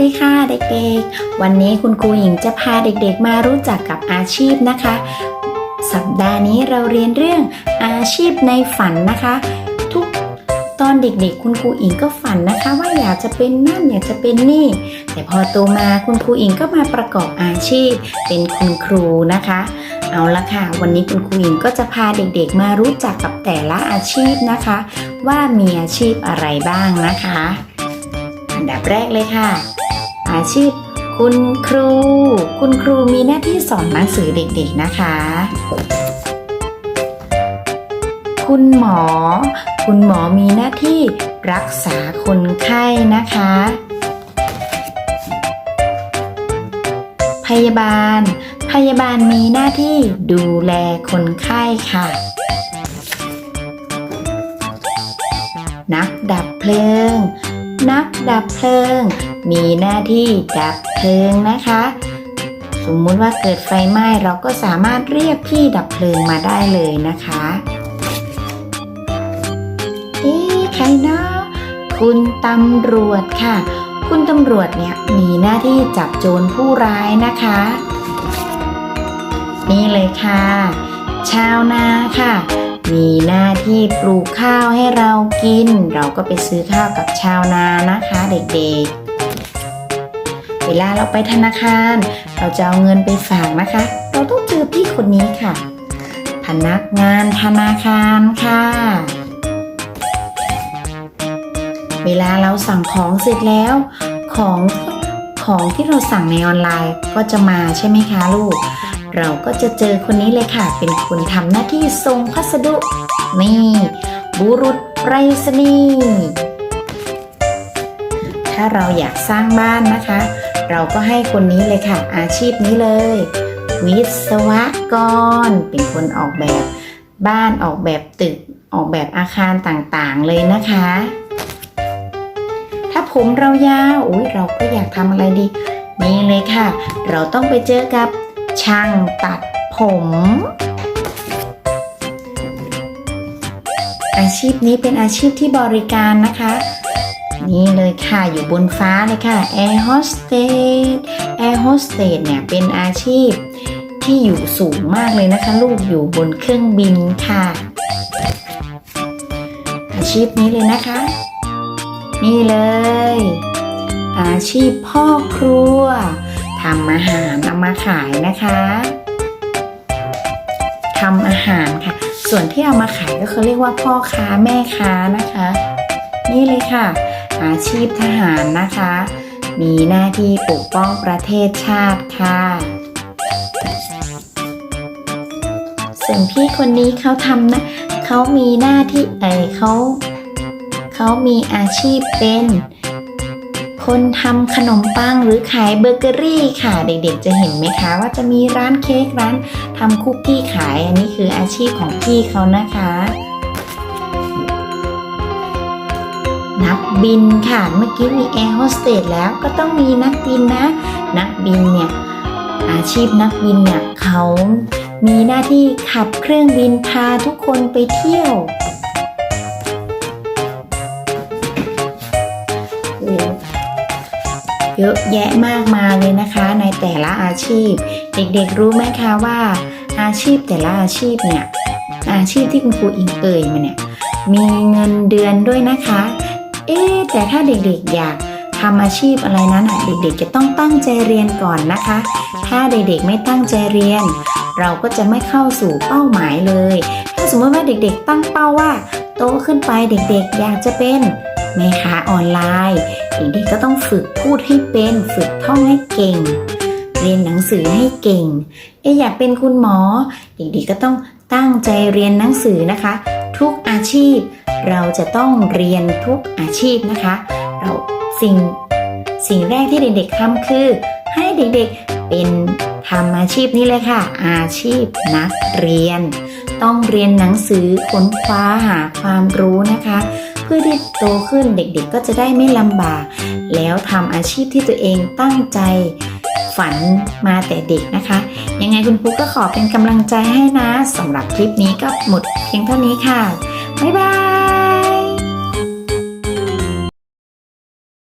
ดีค่ะเด็กๆ วันนี้คุณครูหญิงจะพาเด็กๆ มารู้จักกับอาชีพนะคะ สัปดาห์นี้เราเรียนเรื่องอาชีพในฝันนะคะ ทุกตอนเด็กๆ คุณครูอิงก็ฝันนะคะ ว่าอยากจะเป็นนั่นอยากจะเป็นนี่ แต่พอโตมาคุณครูอิงก็มาประกอบอาชีพ เป็นคุณครูนะคะ เอาละค่ะ วันนี้คุณครูหญิงก็จะพาเด็กๆ มารู้จักกับแต่ละอาชีพนะคะ ว่ามีอาชีพอะไรบ้างนะคะ อันดับแรกเลยค่ะ อาชีพคุณครู คุณครูมีหน้าที่สอนหนังสือเด็กๆนะคะ คุณหมอ คุณหมอมีหน้าที่รักษาคนไข้นะคะ พยาบาล พยาบาลมีหน้าที่ดูแลคนไข้ค่ะ นักดับเพลิง นักดับเพลิง มีหน้าที่ดับเพลิงนะคะ สมมุติว่าเกิดไฟไหม้เราก็สามารถเรียกพี่ดับเพลิงมาได้เลยนะคะเอ๊ใครนะคุณตำรวจค่ะ คุณตำรวจเนี่ยมีหน้าที่จับโจรผู้ร้ายนะคะ นี่เลยค่ะ ชาวนาค่ะ มีห ที่ปลูกข้าวให้เรากิน เราก็ไปซื้อข้าวกับชาวนานะคะเด็กๆ เวลาเราไปธนาคาร เราจะเอาเงินไปฝากนะคะ เราต้องเจอพี่คนนี้ค่ะ พนักงานธนาคารค่ะ เวลาเราสั่งของเสร็จแล้ว ของของที่เราสั่งในออนไลน์ก็จะมาใช่ไหมคะลูก เราก็จะเจอคนนี้เลยค่ะ เป็นคนทำหน้าที่ส่งพัสดุ นี่บุรุษไปรษณีย์ถ้าเราอยากสร้างบ้านนะคะ เราก็ให้คนนี้เลยค่ะ อาชีพนี้เลย วิศวกร เป็นคนออกแบบบ้านออกแบบตึกออกแบบอาคารต่างๆเลยนะคะ ถ้าผมเรายาวอุ้ยเราก็อยากทำอะไรดีนี่เลยค่ะ เราต้องไปเจอกับ ช่างตัดผม อาชีพนี้เป็นอาชีพที่บริการนะคะ นี่เลยค่ะอยู่บนฟ้าเลยค่ะ Air Hostess Air Hostess เนี่ยเป็นอาชีพที่อยู่สูงมากเลยนะคะ ลูกอยู่บนเครื่องบินค่ะ อาชีพนี้เลยนะคะ นี่เลย อาชีพพ่อครัว ทำอาหารเอามาขายนะคะทำอาหารค่ะ ส่วนที่เอามาขายก็เขาเรียกว่าพ่อค้าแม่ค้านะคะ นี่เลยค่ะ อาชีพทหารนะคะ มีหน้าที่ปกป้องประเทศชาติค่ะส่วนพี่คนนี้เขาทำนะเขามีหน้าที่เออเขาเขามีอาชีพเป็น คนทำขนมปังหรือขายเบเกอรี่ค่ะ เด็กๆจะเห็นไหมคะ ว่าจะมีร้านเค้กร้านทำคุกกี้ขาย อันนี้คืออาชีพของพี่เขานะคะ นักบินค่ะ เมื่อกี้มีแอร์โฮสเตสแล้วก็ต้องมีนักบินนะ นักบินเนี่ยอาชีพนักบินเนี่ยเขามีหน้าที่ขับเครื่องบินพาทุกคนไปเที่ยว เยอะแยะมากมายเลยนะคะ ในแต่ละอาชีพ เด็กๆรู้ไหมคะว่า อาชีพแต่ละอาชีพเนี่ยอาชีพที่คุณครูอิงเอ่ยมาเนี่ยมีเงินเดือนด้วยนะคะ เอ๊แต่ถ้าเด็กๆอยากทำอาชีพอะไรนั้นเด็กๆจะต้องตั้งใจเรียนก่อนนะคะ ถ้าเด็กๆไม่ตั้งใจเรียน เราก็จะไม่เข้าสู่เป้าหมายเลย ถ้าสมมติว่าเด็กๆ ตั้งเป้าว่า โตขึ้นไปเด็กๆ อยากจะเป็นแม่ค้าออนไลน์ เด็กๆก็ต้องฝึกพูดให้เป็น ฝึกท่องให้เก่ง เรียนหนังสือให้เก่ง เอ๊อยากเป็นคุณหมอ เด็กๆก็ต้องตั้งใจเรียนหนังสือนะคะ ทุกอาชีพ เราจะต้องเรียนทุกอาชีพนะคะ เราสิ่งสิ่งแรกที่เด็กๆทำคือ ให้เด็กๆเป็นทำอาชีพนี้เลยค่ะ อาชีพนักเรียน ต้องเรียนหนังสือค้นคว้าหาความรู้นะคะ พื่อที่โตขึ้นเด็กๆก็จะได้ไม่ลำบาก แล้วทำอาชีพที่ตัวเองตั้งใจฝันมาแต่เด็กนะคะ ยังไงคุณครูก็ขอเป็นกำลังใจให้นะสำหรับคลิปนี้ก็หมดเพียงเท่านี้ค่ะ บ๊ายบาย